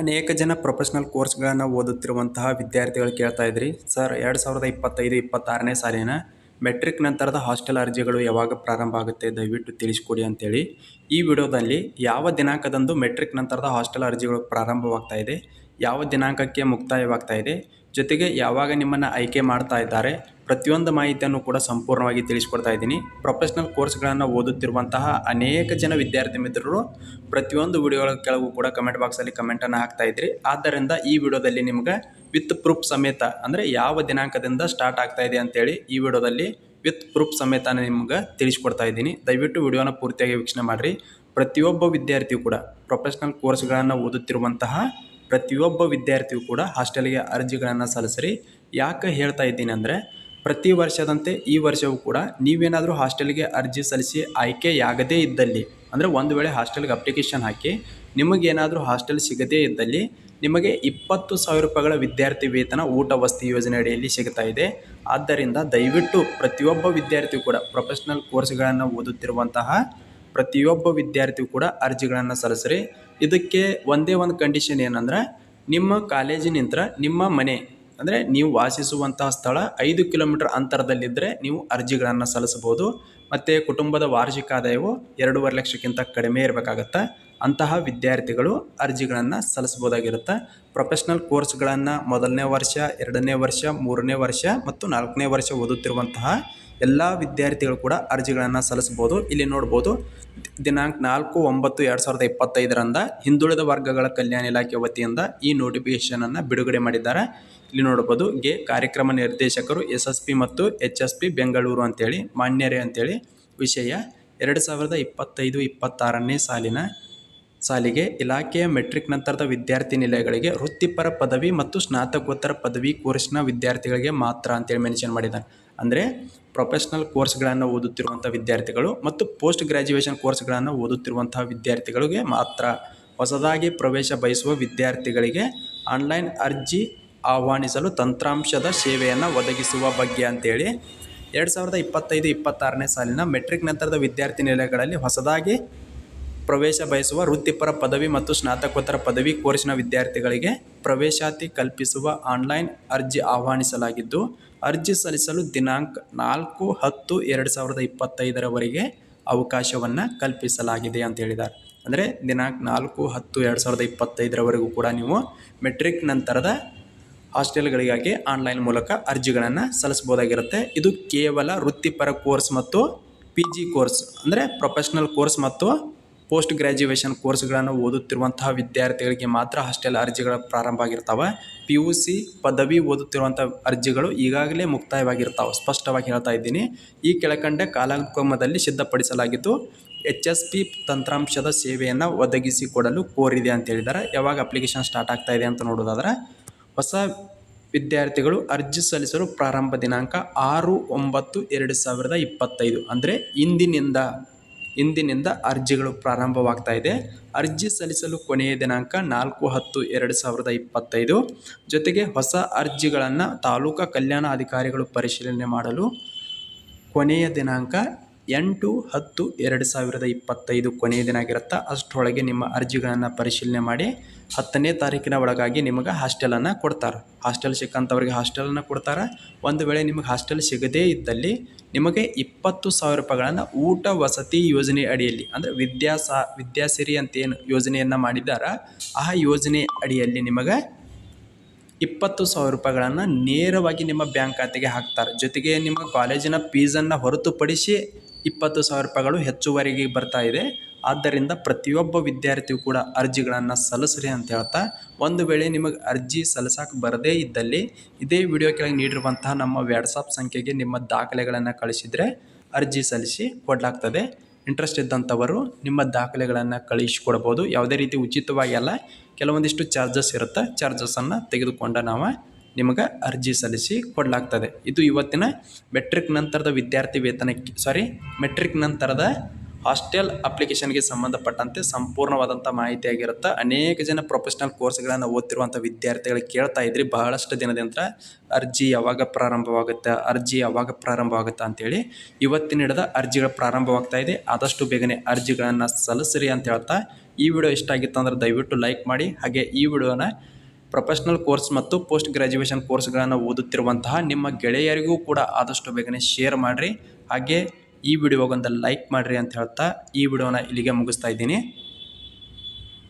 ಅನೇಕ ಜನ ಪ್ರೊಫೆಷ್ನಲ್ ಕೋರ್ಸ್ಗಳನ್ನು ಓದುತ್ತಿರುವಂತಹ ವಿದ್ಯಾರ್ಥಿಗಳು ಕೇಳ್ತಾ ಇದ್ರಿ. ಸರ್, ಎರಡು ಸಾವಿರದ ಇಪ್ಪತ್ತೈದು, ಇಪ್ಪತ್ತಾರನೇ ಸಾಲಿನ ಮೆಟ್ರಿಕ್ ನಂತರದ ಹಾಸ್ಟೆಲ್ ಅರ್ಜಿಗಳು ಯಾವಾಗ ಪ್ರಾರಂಭ ಆಗುತ್ತೆ? ದಯವಿಟ್ಟು ತಿಳಿಸ್ಕೊಡಿ ಅಂತೇಳಿ. ಈ ವಿಡಿಯೋದಲ್ಲಿ ಯಾವ ದಿನಾಂಕದಂದು ಮೆಟ್ರಿಕ್ ನಂತರದ ಹಾಸ್ಟೆಲ್ ಅರ್ಜಿಗಳು ಪ್ರಾರಂಭವಾಗ್ತಾ ಇದೆ, ಯಾವ ದಿನಾಂಕಕ್ಕೆ ಮುಕ್ತಾಯವಾಗ್ತಾ ಇದೆ ಜೊತೆಗೆ ಯಾವಾಗ ನಿಮ್ಮನ್ನು ಆಯ್ಕೆ ಮಾಡ್ತಾ ಇದ್ದಾರೆ, ಪ್ರತಿಯೊಂದು ಮಾಹಿತಿಯನ್ನು ಕೂಡ ಸಂಪೂರ್ಣವಾಗಿ ತಿಳಿಸ್ಕೊಡ್ತಾ ಇದ್ದೀನಿ. ಪ್ರೊಫೆಷ್ನಲ್ ಕೋರ್ಸ್ಗಳನ್ನು ಓದುತ್ತಿರುವಂತಹ ಅನೇಕ ಜನ ವಿದ್ಯಾರ್ಥಿ ಮಿತ್ರರು ಪ್ರತಿಯೊಂದು ವಿಡಿಯೋಗಳ ಕೆಳಗೂ ಕೂಡ ಕಮೆಂಟ್ ಬಾಕ್ಸಲ್ಲಿ ಕಮೆಂಟನ್ನು ಹಾಕ್ತಾ ಇದ್ರಿ. ಆದ್ದರಿಂದ ಈ ವಿಡಿಯೋದಲ್ಲಿ ನಿಮಗೆ ವಿತ್ ಪ್ರೂಫ್ ಸಮೇತ ಅಂದರೆ ಯಾವ ದಿನಾಂಕದಿಂದ ಸ್ಟಾರ್ಟ್ ಆಗ್ತಾ ಇದೆ ಅಂತೇಳಿ ಈ ವಿಡಿಯೋದಲ್ಲಿ ವಿತ್ ಪ್ರೂಫ್ ಸಮೇತ ನಿಮ್ಗೆ ತಿಳಿಸ್ಕೊಡ್ತಾ ಇದ್ದೀನಿ. ದಯವಿಟ್ಟು ವಿಡಿಯೋನ ಪೂರ್ತಿಯಾಗಿ ವೀಕ್ಷಣೆ ಮಾಡಿರಿ. ಪ್ರತಿಯೊಬ್ಬ ವಿದ್ಯಾರ್ಥಿಯು ಕೂಡ ಪ್ರೊಫೆಷ್ನಲ್ ಕೋರ್ಸ್ಗಳನ್ನು ಓದುತ್ತಿರುವಂತಹ ಪ್ರತಿಯೊಬ್ಬ ವಿದ್ಯಾರ್ಥಿಯು ಕೂಡ ಹಾಸ್ಟೆಲ್ಗೆ ಅರ್ಜಿಗಳನ್ನು ಸಲ್ಲಿಸ್ರಿ. ಯಾಕೆ ಹೇಳ್ತಾ ಇದ್ದೀನಿ ಅಂದರೆ, ಪ್ರತಿ ವರ್ಷದಂತೆ ಈ ವರ್ಷವೂ ಕೂಡ ನೀವೇನಾದರೂ ಹಾಸ್ಟೆಲ್ಗೆ ಅರ್ಜಿ ಸಲ್ಲಿಸಿ ಆಯ್ಕೆಯಾಗದೇ ಇದ್ದಲ್ಲಿ, ಅಂದರೆ ಒಂದು ವೇಳೆ ಹಾಸ್ಟೆಲ್ಗೆ ಅಪ್ಲಿಕೇಶನ್ ಹಾಕಿ ನಿಮಗೇನಾದರೂ ಹಾಸ್ಟೆಲ್ ಸಿಗದೇ ಇದ್ದಲ್ಲಿ ನಿಮಗೆ ಇಪ್ಪತ್ತು ಸಾವಿರ ರೂಪಾಯಿಗಳ ವಿದ್ಯಾರ್ಥಿ ವೇತನ ಊಟ ವಸತಿ ಯೋಜನೆ ಅಡಿಯಲ್ಲಿ ಸಿಗ್ತಾ ಇದೆ. ಆದ್ದರಿಂದ ದಯವಿಟ್ಟು ಪ್ರತಿಯೊಬ್ಬ ವಿದ್ಯಾರ್ಥಿಯು ಕೂಡ ಪ್ರೊಫೆಷ್ನಲ್ ಕೋರ್ಸ್ಗಳನ್ನು ಓದುತ್ತಿರುವಂತಹ ಪ್ರತಿಯೊಬ್ಬ ವಿದ್ಯಾರ್ಥಿಯು ಕೂಡ ಅರ್ಜಿಗಳನ್ನು ಸಲ್ಲಿಸ್ರಿ. ಇದಕ್ಕೆ ಒಂದೇ ಒಂದು ಕಂಡೀಷನ್ ಏನಂದ್ರೆ ನಿಮ್ಮ ಕಾಲೇಜಿನಿಂದ ನಿಮ್ಮ ಮನೆ, ಅಂದರೆ ನೀವು ವಾಸಿಸುವಂತಹ ಸ್ಥಳ ಐದು ಕಿಲೋಮೀಟರ್ ಅಂತರದಲ್ಲಿದ್ದರೆ ನೀವು ಅರ್ಜಿಗಳನ್ನು ಸಲ್ಲಿಸಬಹುದು. ಮತ್ತು ಕುಟುಂಬದ ವಾರ್ಷಿಕ ಆದಾಯವು ಎರಡೂವರೆ ಲಕ್ಷಕ್ಕಿಂತ ಕಡಿಮೆ ಇರಬೇಕಾಗತ್ತೆ. ಅಂತಹ ವಿದ್ಯಾರ್ಥಿಗಳು ಅರ್ಜಿಗಳನ್ನು ಸಲ್ಲಿಸ್ಬೋದಾಗಿರುತ್ತೆ ಪ್ರೊಫೆಷ್ನಲ್ ಕೋರ್ಸ್ಗಳನ್ನು ಮೊದಲನೇ ವರ್ಷ, ಎರಡನೇ ವರ್ಷ, ಮೂರನೇ ವರ್ಷ ಮತ್ತು ನಾಲ್ಕನೇ ವರ್ಷ ಓದುತ್ತಿರುವಂತಹ ಎಲ್ಲ ವಿದ್ಯಾರ್ಥಿಗಳು ಕೂಡ ಅರ್ಜಿಗಳನ್ನು ಸಲ್ಲಿಸ್ಬೋದು ಇಲ್ಲಿ ನೋಡ್ಬೋದು, ದಿನಾಂಕ ನಾಲ್ಕು ಒಂಬತ್ತು ಎರಡು ಸಾವಿರದ ಇಪ್ಪತ್ತೈದರಿಂದ ಹಿಂದುಳಿದ ವರ್ಗಗಳ ಕಲ್ಯಾಣ ಇಲಾಖೆ ವತಿಯಿಂದ ಈ ನೋಟಿಫಿಕೇಷನನ್ನು ಬಿಡುಗಡೆ ಮಾಡಿದ್ದಾರೆ. ಇಲ್ಲಿ ನೋಡ್ಬೋದು, ಗೆ ಕಾರ್ಯಕ್ರಮ ನಿರ್ದೇಶಕರು ಎಸ್ ಎಸ್ ಪಿ ಮತ್ತು ಎಚ್ ಎಸ್ ಪಿ ಬೆಂಗಳೂರು ಅಂತೇಳಿ, ಮಾನ್ಯರೇ ಅಂತೇಳಿ ವಿಷಯ ಎರಡು ಸಾವಿರದ ಇಪ್ಪತ್ತೈದು ಇಪ್ಪತ್ತಾರನೇ ಸಾಲಿನ ಸಾಲಿಗೆ ಇಲಾಖೆಯ ಮೆಟ್ರಿಕ್ ನಂತರದ ವಿದ್ಯಾರ್ಥಿ ನಿಲಯಗಳಿಗೆ ವೃತ್ತಿಪರ ಪದವಿ ಮತ್ತು ಸ್ನಾತಕೋತ್ತರ ಪದವಿ ಕೋರ್ಸ್ನ ವಿದ್ಯಾರ್ಥಿಗಳಿಗೆ ಮಾತ್ರ ಅಂತೇಳಿ ಮೆನ್ಷನ್ ಮಾಡಿದ್ದಾನೆ ಅಂದರೆ ಪ್ರೊಫೆಷ್ನಲ್ ಕೋರ್ಸ್ಗಳನ್ನು ಓದುತ್ತಿರುವಂಥ ವಿದ್ಯಾರ್ಥಿಗಳು ಮತ್ತು ಪೋಸ್ಟ್ ಗ್ರ್ಯಾಜುಯೇಷನ್ ಕೋರ್ಸ್ಗಳನ್ನು ಓದುತ್ತಿರುವಂತಹ ವಿದ್ಯಾರ್ಥಿಗಳಿಗೆ ಮಾತ್ರ ಹೊಸದಾಗಿ ಪ್ರವೇಶ ಬಯಸುವ ವಿದ್ಯಾರ್ಥಿಗಳಿಗೆ ಆನ್ಲೈನ್ ಅರ್ಜಿ ಆಹ್ವಾನಿಸಲು ತಂತ್ರಾಂಶದ ಸೇವೆಯನ್ನು ಒದಗಿಸುವ ಬಗ್ಗೆ ಅಂತೇಳಿ ಎರಡು ಸಾವಿರದ ಇಪ್ಪತ್ತೈದು ಇಪ್ಪತ್ತಾರನೇ ಸಾಲಿನ ಮೆಟ್ರಿಕ್ ನಂತರದ ವಿದ್ಯಾರ್ಥಿ ನಿಲಯಗಳಲ್ಲಿ ಹೊಸದಾಗಿ ಪ್ರವೇಶ ಬಯಸುವ ವೃತ್ತಿಪರ ಪದವಿ ಮತ್ತು ಸ್ನಾತಕೋತ್ತರ ಪದವಿ ಕೋರ್ಸಿನ ವಿದ್ಯಾರ್ಥಿಗಳಿಗೆ ಪ್ರವೇಶಾತಿ ಕಲ್ಪಿಸುವ ಆನ್ಲೈನ್ ಅರ್ಜಿ ಆಹ್ವಾನಿಸಲಾಗಿದ್ದು, ಅರ್ಜಿ ಸಲ್ಲಿಸಲು ದಿನಾಂಕ ನಾಲ್ಕು ಹತ್ತು ಎರಡು ಸಾವಿರದ ಇಪ್ಪತ್ತೈದರವರೆಗೆ ಅವಕಾಶವನ್ನು ಕಲ್ಪಿಸಲಾಗಿದೆ ಅಂತ ಹೇಳಿದ್ದಾರೆ. ಅಂದರೆ ದಿನಾಂಕ ನಾಲ್ಕು ಹತ್ತು ಎರಡು ಸಾವಿರದ ಇಪ್ಪತ್ತೈದರವರೆಗೂ ಕೂಡ ನೀವು ಮೆಟ್ರಿಕ್ ನಂತರದ ಹಾಸ್ಟೆಲ್ಗಳಿಗಾಗಿ ಆನ್ಲೈನ್ ಮೂಲಕ ಅರ್ಜಿಗಳನ್ನು ಸಲ್ಲಿಸ್ಬೋದಾಗಿರುತ್ತೆ ಇದು ಕೇವಲ ವೃತ್ತಿಪರ ಕೋರ್ಸ್ ಮತ್ತು ಪಿ ಜಿ ಕೋರ್ಸ್ ಅಂದರೆ ಪ್ರೊಫೆಷ್ನಲ್ ಕೋರ್ಸ್ ಮತ್ತು ಪೋಸ್ಟ್ ಗ್ರ್ಯಾಜುಯೇಷನ್ ಕೋರ್ಸ್ಗಳನ್ನು ಓದುತ್ತಿರುವಂತಹ ವಿದ್ಯಾರ್ಥಿಗಳಿಗೆ ಮಾತ್ರ ಹಾಸ್ಟೆಲ್ ಅರ್ಜಿಗಳು ಪ್ರಾರಂಭ ಆಗಿರ್ತಾವೆ. ಪಿ ಯು ಸಿ ಪದವಿ ಓದುತ್ತಿರುವಂಥ ಅರ್ಜಿಗಳು ಈಗಾಗಲೇ ಮುಕ್ತಾಯವಾಗಿರ್ತಾವೆ, ಸ್ಪಷ್ಟವಾಗಿ ಹೇಳ್ತಾ ಇದ್ದೀನಿ. ಈ ಕೆಳಕಂಡ ಕಾಲಕ್ರಮದಲ್ಲಿ ಸಿದ್ಧಪಡಿಸಲಾಗಿದ್ದು, ಎಚ್ ಎಸ್ ಪಿ ತಂತ್ರಾಂಶದ ಸೇವೆಯನ್ನು ಒದಗಿಸಿಕೊಡಲು ಕೋರಿದೆ ಅಂತ ಹೇಳಿದ್ದಾರೆ. ಯಾವಾಗ ಅಪ್ಲಿಕೇಶನ್ ಸ್ಟಾರ್ಟ್ ಆಗ್ತಾ ಇದೆ ಅಂತ ನೋಡೋದಾದ್ರೆ, ಹೊಸ ವಿದ್ಯಾರ್ಥಿಗಳು ಅರ್ಜಿ ಸಲ್ಲಿಸಲು ಪ್ರಾರಂಭ ದಿನಾಂಕ ಆರು ಒಂಬತ್ತು ಎರಡು ಸಾವಿರದ ಇಪ್ಪತ್ತೈದು. ಅಂದರೆ ಇಂದಿನಿಂದ ಇಂದಿನಿಂದ ಅರ್ಜಿಗಳು ಪ್ರಾರಂಭವಾಗ್ತಾ ಇದೆ. ಅರ್ಜಿ ಸಲ್ಲಿಸಲು ಕೊನೆಯ ದಿನಾಂಕ ನಾಲ್ಕು ಹತ್ತು ಎರಡು ಸಾವಿರದ ಇಪ್ಪತ್ತೈದು. ಜೊತೆಗೆ ಹೊಸ ಅರ್ಜಿಗಳನ್ನು ತಾಲೂಕಾ ಕಲ್ಯಾಣ ಅಧಿಕಾರಿಗಳು ಪರಿಶೀಲನೆ ಮಾಡಲು ಕೊನೆಯ ದಿನಾಂಕ ಎಂಟು, ಹತ್ತು, ಎರಡು ಸಾವಿರದ ಇಪ್ಪತ್ತೈದು ಕೊನೆಯ ದಿನ ಆಗಿರುತ್ತೆ, ಅಷ್ಟರೊಳಗೆ ನಿಮ್ಮ ಅರ್ಜಿಗಳನ್ನು ಪರಿಶೀಲನೆ ಮಾಡಿ ಹತ್ತನೇ ತಾರೀಕಿನ ಒಳಗಾಗಿ ನಿಮಗೆ ಹಾಸ್ಟೆಲನ್ನು ಕೊಡ್ತಾರೆ. ಹಾಸ್ಟೆಲ್ ಸಿಕ್ಕಂಥವ್ರಿಗೆ ಹಾಸ್ಟೆಲನ್ನು ಕೊಡ್ತಾರೆ. ಒಂದು ವೇಳೆ ನಿಮಗೆ ಹಾಸ್ಟೆಲ್ ಸಿಗದೇ ಇದ್ದಲ್ಲಿ ನಿಮಗೆ ಇಪ್ಪತ್ತು ಸಾವಿರ ರೂಪಾಯಿಗಳನ್ನು ಊಟ ವಸತಿ ಯೋಜನೆ ಅಡಿಯಲ್ಲಿ, ಅಂದರೆ ವಿದ್ಯಾ ಸಾ ವಿದ್ಯಾಸಿರಿ ಅಂತ ಏನು ಯೋಜನೆಯನ್ನು ಮಾಡಿದ್ದಾರೆ, ಆ ಯೋಜನೆ ಅಡಿಯಲ್ಲಿ ನಿಮಗೆ ಇಪ್ಪತ್ತು ಸಾವಿರ ರೂಪಾಯಿಗಳನ್ನು ನೇರವಾಗಿ ನಿಮ್ಮ ಬ್ಯಾಂಕ್ ಖಾತೆಗೆ ಹಾಕ್ತಾರೆ. ಜೊತೆಗೆ ನಿಮ್ಮ ಕಾಲೇಜಿನ ಫೀಸನ್ನು ಹೊರತುಪಡಿಸಿ ಇಪ್ಪತ್ತು ಸಾವಿರ ರೂಪಾಯಿಗಳು ಹೆಚ್ಚುವರಿಗೆ ಬರ್ತಾ ಇದೆ. ಆದ್ದರಿಂದ ಪ್ರತಿಯೊಬ್ಬ ವಿದ್ಯಾರ್ಥಿಯು ಕೂಡ ಅರ್ಜಿಗಳನ್ನು ಸಲ್ಲಿಸ್ರಿ ಅಂತ ಹೇಳ್ತಾ, ಒಂದು ವೇಳೆ ನಿಮಗೆ ಅರ್ಜಿ ಸಲ್ಲಿಸಕ್ಕೆ ಬರದೇ ಇದ್ದಲ್ಲಿ ಇದೇ ವಿಡಿಯೋ ಕೆಳಗೆ ನೀಡಿರುವಂತಹ ನಮ್ಮ ವ್ಯಾಟ್ಸಪ್ ಸಂಖ್ಯೆಗೆ ನಿಮ್ಮ ದಾಖಲೆಗಳನ್ನು ಕಳಿಸಿದರೆ ಅರ್ಜಿ ಸಲ್ಲಿಸಿ ಕೊಡಲಾಗ್ತದೆ. ಇಂಟ್ರೆಸ್ಟ್ ಇದ್ದಂಥವರು ನಿಮ್ಮ ದಾಖಲೆಗಳನ್ನು ಕಳಿಸಿಕೊಡ್ಬೋದು. ಯಾವುದೇ ರೀತಿ ಉಚಿತವಾಗಿ ಅಲ್ಲ, ಕೆಲವೊಂದಿಷ್ಟು ಚಾರ್ಜಸ್ ಇರುತ್ತೆ. ಚಾರ್ಜಸ್ಸನ್ನು ತೆಗೆದುಕೊಂಡ ನಾವು ನಿಮಗೆ ಅರ್ಜಿ ಸಲ್ಲಿಸಿ ಕೊಡಲಾಗ್ತದೆ. ಇದು ಇವತ್ತಿನ ಮೆಟ್ರಿಕ್ ನಂತರದ ವಿದ್ಯಾರ್ಥಿ ವೇತನಕ್ಕೆ ಸಾರಿ ಮೆಟ್ರಿಕ್ ನಂತರದ ಹಾಸ್ಟೆಲ್ ಅಪ್ಲಿಕೇಶನ್ಗೆ ಸಂಬಂಧಪಟ್ಟಂತೆ ಸಂಪೂರ್ಣವಾದಂಥ ಮಾಹಿತಿ ಆಗಿರುತ್ತೆ. ಅನೇಕ ಜನ ಪ್ರೊಫೆಷ್ನಲ್ ಕೋರ್ಸ್ಗಳನ್ನು ಓದ್ತಿರುವಂಥ ವಿದ್ಯಾರ್ಥಿಗಳಿಗೆ ಕೇಳ್ತಾ ಇದ್ರಿ, ಬಹಳಷ್ಟು ದಿನದಿಂದ ಅರ್ಜಿ ಯಾವಾಗ ಪ್ರಾರಂಭವಾಗುತ್ತೆ, ಅರ್ಜಿ ಯಾವಾಗ ಪ್ರಾರಂಭವಾಗುತ್ತೆ ಅಂತೇಳಿ ಇವತ್ತಿನ ಹಿಡಿದ ಅರ್ಜಿಗಳು ಪ್ರಾರಂಭವಾಗ್ತಾ ಇದೆ. ಆದಷ್ಟು ಬೇಗನೆ ಅರ್ಜಿಗಳನ್ನು ಸಲ್ಲಿಸ್ರಿ ಅಂತ ಹೇಳ್ತಾ ಈ ವಿಡಿಯೋ ಇಷ್ಟ ಆಗಿತ್ತು ಅಂದ್ರೆ ದಯವಿಟ್ಟು ಲೈಕ್ ಮಾಡಿ. ಹಾಗೆ ಈ ವಿಡಿಯೋನ ಪ್ರೊಫೆಷ್ನಲ್ ಕೋರ್ಸ್ ಮತ್ತು ಪೋಸ್ಟ್ ಗ್ರ್ಯಾಜುಯೇಷನ್ ಕೋರ್ಸ್ಗಳನ್ನು ಓದುತ್ತಿರುವಂತಹ ನಿಮ್ಮ ಗೆಳೆಯರಿಗೂ ಕೂಡ ಆದಷ್ಟು ಬೇಗನೆ ಶೇರ್ ಮಾಡಿರಿ. ಹಾಗೆ ಈ ವಿಡಿಯೋಗೊಂದು ಲೈಕ್ ಮಾಡಿರಿ ಅಂತ ಹೇಳ್ತಾ ಈ ವಿಡಿಯೋನ ಇಲ್ಲಿಗೆ ಮುಗಿಸ್ತಾ ಇದ್ದೀನಿ.